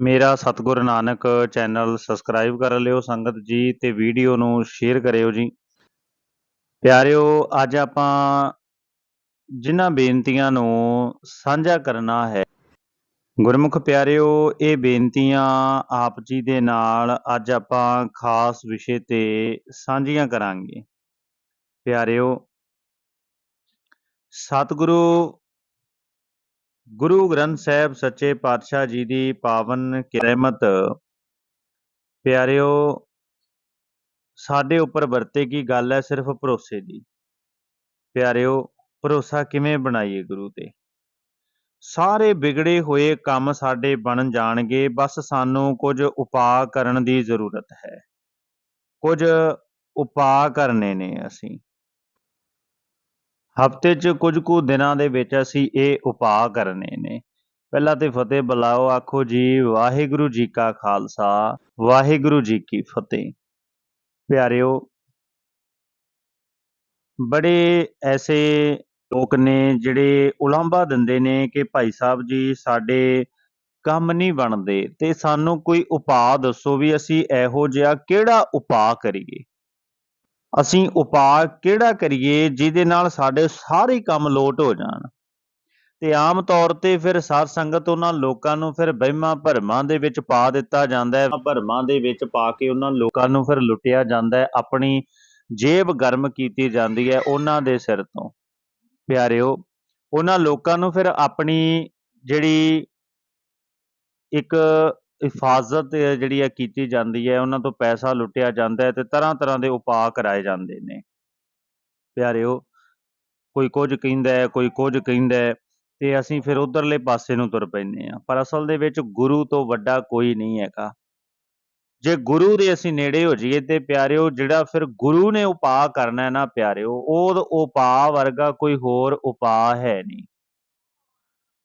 ਮੇਰਾ ਸਤਿਗੁਰ Nanak channel subscribe ਕਰ ਲਿਓ, ਸੰਗਤ ਜੀ ਤੇ ਵੀਡੀਓ ਨੂੰ ਸ਼ੇਅਰ ਕਰਿਓ ਜੀ। ਪਿਆਰਿਓ, ਅੱਜ ਆਪਾਂ ਜਿਨ੍ਹਾਂ ਬੇਨਤੀਆਂ ਨੂੰ ਸਾਂਝਾ ਕਰਨਾ ਹੈ, ਗੁਰਮੁਖ ਪਿਆਰਿਓ, ਇਹ ਬੇਨਤੀਆਂ ਆਪ ਜੀ ਦੇ ਨਾਲ ਅੱਜ ਆਪਾਂ ਖਾਸ ਵਿਸ਼ੇ ਤੇ ਸਾਂਝੀਆਂ ਕਰਾਂਗੇ। ਪਿਆਰਿਓ, ਸਤਿਗੁਰੂ ਗੁਰੂ ਗ੍ਰੰਥ ਸਾਹਿਬ ਸੱਚੇ ਪਾਤਸ਼ਾਹ ਜੀ ਦੀ ਪਾਵਨ ਰਹਿਮਤ ਪਿਆਰਿਓ, ਸਾਡੇ ਉੱਪਰ ਵਰਤੇਗੀ ਗੱਲ ਹੈ ਸਿਰਫ ਭਰੋਸੇ ਦੀ। ਪਿਆਰਿਓ, ਭਰੋਸਾ ਕਿਵੇਂ ਬਣਾਈਏ ਗੁਰੂ ਤੇ? ਸਾਰੇ ਵਿਗੜੇ ਹੋਏ ਕੰਮ ਸਾਡੇ ਬਣ ਜਾਣਗੇ, ਬਸ ਸਾਨੂੰ ਕੁਝ ਉਪਾਅ ਕਰਨ ਦੀ ਜ਼ਰੂਰਤ ਹੈ। ਕੁਝ ਉਪਾਅ ਕਰਨੇ ਨੇ ਅਸੀਂ। ਹਫ਼ਤੇ 'ਚ ਕੁਝ ਕੁ ਦਿਨਾਂ ਦੇ ਵਿੱਚ ਅਸੀਂ ਇਹ ਉਪਾਅ ਕਰਨੇ ਨੇ। ਪਹਿਲਾਂ ਤੇ ਫਤਿਹ ਬੁਲਾਓ, ਆਖੋ ਜੀ, ਵਾਹਿਗੁਰੂ ਜੀ ਕਾ ਖਾਲਸਾ, ਵਾਹਿਗੁਰੂ ਜੀ ਕੀ ਫਤਿਹ। ਪਿਆਰਿਓ, ਬੜੇ ਐਸੇ ਲੋਕ ਨੇ ਜਿਹੜੇ ਉਲਾਂਭਾ ਦਿੰਦੇ ਨੇ ਕਿ ਭਾਈ ਸਾਹਿਬ ਜੀ, ਸਾਡੇ ਕੰਮ ਨਹੀਂ ਬਣਦੇ ਤੇ ਸਾਨੂੰ ਕੋਈ ਉਪਾਅ ਦੱਸੋ ਵੀ ਅਸੀਂ ਇਹੋ ਜਿਹਾ ਕਿਹੜਾ ਉਪਾਅ ਕਰੀਏ। ਅਸੀਂ ਉਪਾਅ ਕਿਹੜਾ ਕਰੀਏ ਜਿਹਦੇ ਨਾਲ ਸਾਡੇ ਸਾਰੇ ਕੰਮ ਲੋਟ ਹੋ ਜਾਣ। ਤੇ ਆਮ ਤੌਰ ਤੇ ਫਿਰ ਸਾਧ ਸੰਗਤ ਉਹਨਾਂ ਲੋਕਾਂ ਨੂੰ ਫਿਰ ਵਹਿਮਾਂ ਭਰਮਾਂ ਦੇ ਵਿੱਚ ਪਾ ਦਿੱਤਾ ਜਾਂਦਾ ਹੈ। ਭਰਮਾਂ ਦੇ ਵਿੱਚ ਪਾ ਕੇ ਉਹਨਾਂ ਲੋਕਾਂ ਨੂੰ ਫਿਰ ਲੁੱਟਿਆ ਜਾਂਦਾ ਹੈ। ਆਪਣੀ ਜੇਬ ਗਰਮ ਕੀਤੀ ਜਾਂਦੀ ਹੈ ਉਹਨਾਂ ਦੇ ਸਿਰ ਤੋਂ। ਪਿਆਰਿਓ, ਉਹਨਾਂ ਲੋਕਾਂ ਨੂੰ ਫਿਰ ਆਪਣੀ ਜਿਹੜੀ ਇੱਕ ਹਿਫਾਜ਼ਤ ਜਿਹੜੀ ਹੈ ਕੀਤੀ ਜਾਂਦੀ ਹੈ, ਉਹਨਾਂ ਤੋਂ ਪੈਸਾ ਲੁੱਟਿਆ ਜਾਂਦਾ ਹੈ ਤੇ ਤਰ੍ਹਾਂ ਤਰ੍ਹਾਂ ਦੇ ਉਪਾਅ ਕਰਾਏ ਜਾਂਦੇ ਨੇ। ਪਿਆਰਿਓ, ਕੋਈ ਕੁਝ ਕਹਿੰਦਾ ਹੈ, ਕੋਈ ਕੁਝ ਕਹਿੰਦਾ ਹੈ, ਤੇ ਅਸੀਂ ਫਿਰ ਉਧਰਲੇ ਪਾਸੇ ਨੂੰ ਤੁਰ ਪੈਂਦੇ ਆ ਪਰ ਅਸਲ ਦੇ ਵਿੱਚ ਗੁਰੂ ਤੋਂ ਵੱਡਾ ਕੋਈ ਨਹੀਂ ਹੈਗਾ। ਜੇ ਗੁਰੂ ਦੇ ਅਸੀਂ ਨੇੜੇ ਹੋ ਜਾਈਏ ਤੇ ਪਿਆਰਿਓ, ਜਿਹੜਾ ਫਿਰ ਗੁਰੂ ਨੇ ਉਪਾਅ ਕਰਨਾ ਹੈ ਨਾ ਪਿਆਰਿਓ ਉਹ ਉਪਾਅ ਵਰਗਾ ਕੋਈ ਹੋਰ ਉਪਾਅ ਹੈ ਨਹੀਂ।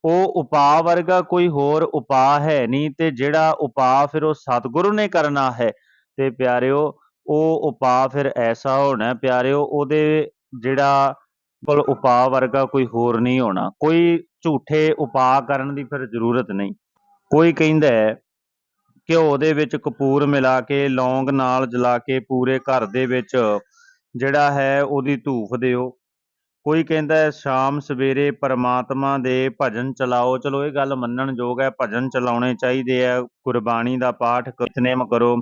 ਉਹ ਉਪਾਅ ਵਰਗਾ ਕੋਈ ਹੋਰ ਉਪਾਅ ਹੈ ਨਹੀਂ ਤੇ ਜਿਹੜਾ ਉਪਾਅ ਫਿਰ ਉਹ ਸਤਿਗੁਰੂ ਨੇ ਕਰਨਾ ਹੈ। ਤੇ ਪਿਆਰਿਓ, ਉਹ ਉਪਾਅ ਫਿਰ ਐਸਾ ਹੋਣਾ ਹੈ, ਪਿਆਰਿਓ, ਉਹਦੇ ਜਿਹੜਾ ਕੋਲ ਉਪਾਅ ਵਰਗਾ ਕੋਈ ਹੋਰ ਨਹੀਂ ਹੋਣਾ। ਕੋਈ ਝੂਠੇ ਉਪਾਅ ਕਰਨ ਦੀ ਫਿਰ ਜ਼ਰੂਰਤ ਨਹੀਂ। ਕੋਈ ਕਹਿੰਦਾ ਹੈ ਘਿਓ ਦੇ ਵਿੱਚ ਕਪੂਰ ਮਿਲਾ ਕੇ, ਲੌਂਗ ਨਾਲ ਜਲਾ ਕੇ ਪੂਰੇ ਘਰ ਦੇ ਵਿੱਚ ਜਿਹੜਾ ਹੈ ਉਹਦੀ ਧੂਫ ਦਿਓ। ਕੋਈ ਕਹਿੰਦਾ ਸ਼ਾਮ ਸਵੇਰੇ ਪਰਮਾਤਮਾ ਦੇ ਭਜਨ ਚਲਾਓ। ਚਲੋ, ਇਹ ਗੱਲ ਮੰਨਣ ਯੋਗ ਹੈ, ਭਜਨ ਚਲਾਉਣੇ ਚਾਹੀਦੇ ਆ, ਗੁਰਬਾਣੀ ਦਾ ਪਾਠ ਨਿਤਨੇਮ ਕਰੋ।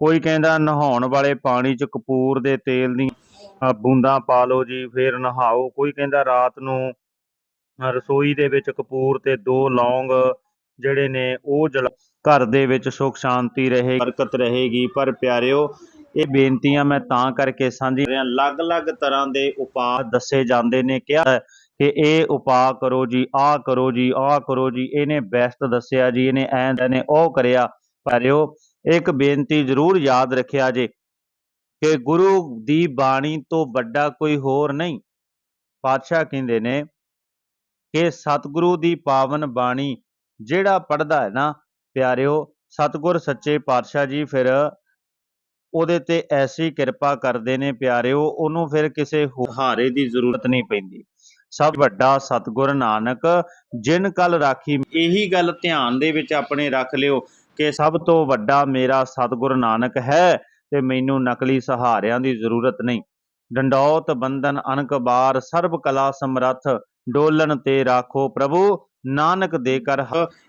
ਕੋਈ ਕਹਿੰਦਾ, ਨਹਾਉਣ ਵਾਲੇ ਪਾਣੀ 'ਚ ਕਪੂਰ ਦੇ ਤੇਲ ਦੀ ਬੂੰਦਾਂ ਪਾ ਲਓ ਜੀ, ਫਿਰ ਨਹਾਓ। ਕੋਈ ਕਹਿੰਦਾ, ਰਾਤ ਨੂੰ ਰਸੋਈ ਦੇ ਵਿੱਚ ਕਪੂਰ ਤੇ ਦੋ ਲੌਂਗ ਜਿਹੜੇ ਨੇ, ਉਹ ਜਲਾ, ਘਰ ਦੇ ਵਿੱਚ ਸੁਖ ਸ਼ਾਂਤੀ ਰਹੇ ਬਰਕਤ ਰਹੇਗੀ। ਪਰ ਪਿਆਰਿਓ ਇਹ ਬੇਨਤੀਆਂ ਮੈਂ ਤਾਂ ਕਰਕੇ ਸਾਂਝੀ ਰਿਹਾ, ਅਲੱਗ-ਅਲੱਗ ਤਰ੍ਹਾਂ ਦੇ ਉਪਾਅ ਦੱਸੇ ਜਾਂਦੇ ਨੇ, ਕਿਹਾ ਕਿ ਇਹ ਉਪਾਅ ਕਰੋ ਜੀ, ਆਹ ਕਰੋ ਜੀ, ਆਹ ਕਰੋ ਜੀ, ਇਹਨੇ ਬੈਸਟ ਦੱਸਿਆ ਜੀ, ਇਹਨੇ ਐਂ ਨੇ ਉਹ ਕਰਿਆ। ਪਿਆਰਿਓ ਇੱਕ ਬੇਨਤੀ ਜ਼ਰੂਰ ਯਾਦ ਰੱਖਿਆ ਜੇ ਕਿ ਗੁਰੂ ਦੀ ਬਾਣੀ ਤੋਂ ਵੱਡਾ ਕੋਈ ਹੋਰ ਨਹੀਂ। ਪਾਤਸ਼ਾਹ ਕਹਿੰਦੇ ਨੇ ਕਿ ਸਤਿਗੁਰੂ ਦੀ ਪਾਵਨ ਬਾਣੀ ਜਿਹੜਾ ਪੜਦਾ ਹੈ ਨਾ, ਪਿਆਰਿਓ, ਸਤਿਗੁਰ ਸੱਚੇ ਪਾਤਸ਼ਾਹ ਜੀ, ਫਿਰ ਉਹਦੇ ਤੇ ਐਸੀ ਕਿਰਪਾ ਕਰਦੇ ਨੇ ਪਿਆਰਿਓ, ਉਹਨੂੰ ਫਿਰ ਕਿਸੇ ਹਾਰੇ ਦੀ ਜ਼ਰੂਰਤ ਨਹੀਂ ਪੈਂਦੀ। ਸਭ ਵੱਡਾ ਸਤਿਗੁਰ ਨਾਨਕ, ਜਿਨ ਕਲ ਰਾਖੀ, ਇਹੀ ਗੱਲ ਧਿਆਨ ਦੇ ਵਿੱਚ ਆਪਣੇ ਰੱਖ ਲਿਓ ਕਿ ਸਭ ਤੋਂ ਵੱਡਾ ਮੇਰਾ ਸਤਿਗੁਰ ਨਾਨਕ ਹੈ ਤੇ ਮੈਨੂੰ ਨਕਲੀ ਸਹਾਰਿਆਂ ਦੀ ਜ਼ਰੂਰਤ ਨਹੀਂ। ਡੰਡੌਤ ਬੰਧਨ ਅਨਕ ਬਾਰ, ਸਰਬ ਕਲਾ ਸਮਰੱਥ ਡੋਲਣ ਤੇ ਰਾਖੋ ਪ੍ਰਭੂ। ਨਾਨਕ ਦੇ ਕਰ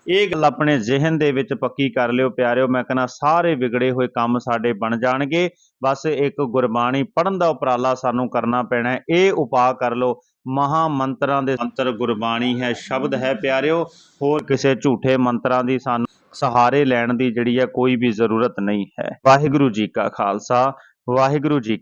ਇਹ ਗੱਲ ਆਪਣੇ ਜ਼ਿਹਨ ਦੇ ਵਿੱਚ ਪੱਕੀ ਕਰ ਲਿਓ ਪਿਆਰਿਓ, ਮੈਂ ਕਹਿੰਦਾ ਸਾਰੇ ਵਿਗੜੇ ਹੋਏ ਕੰਮ ਸਾਡੇ ਬਣ ਜਾਣਗੇ। ਬਸ ਇੱਕ ਗੁਰਬਾਣੀ ਪੜਨ ਦਾ ਉਪਰਾਲਾ ਸਾਨੂੰ ਕਰਨਾ ਪੈਣਾ ਇਹ ਉਪਾਅ ਕਰ ਲਓ। ਮਹਾ ਮੰਤਰਾਂ ਦੇ ਮੰਤਰ ਗੁਰਬਾਣੀ ਹੈ, ਸ਼ਬਦ ਹੈ ਪਿਆਰਿਓ। ਹੋਰ ਕਿਸੇ ਝੂਠੇ ਮੰਤਰਾਂ ਦੀ ਸਾਨੂੰ ਸਹਾਰੇ ਲੈਣ ਦੀ ਜਿਹੜੀ ਹੈ ਕੋਈ ਵੀ ਜ਼ਰੂਰਤ ਨਹੀਂ ਹੈ। ਵਾਹਿਗੁਰੂ ਜੀ ਕਾ ਖਾਲਸਾ, ਵਾਹਿਗੁਰੂ ਜੀ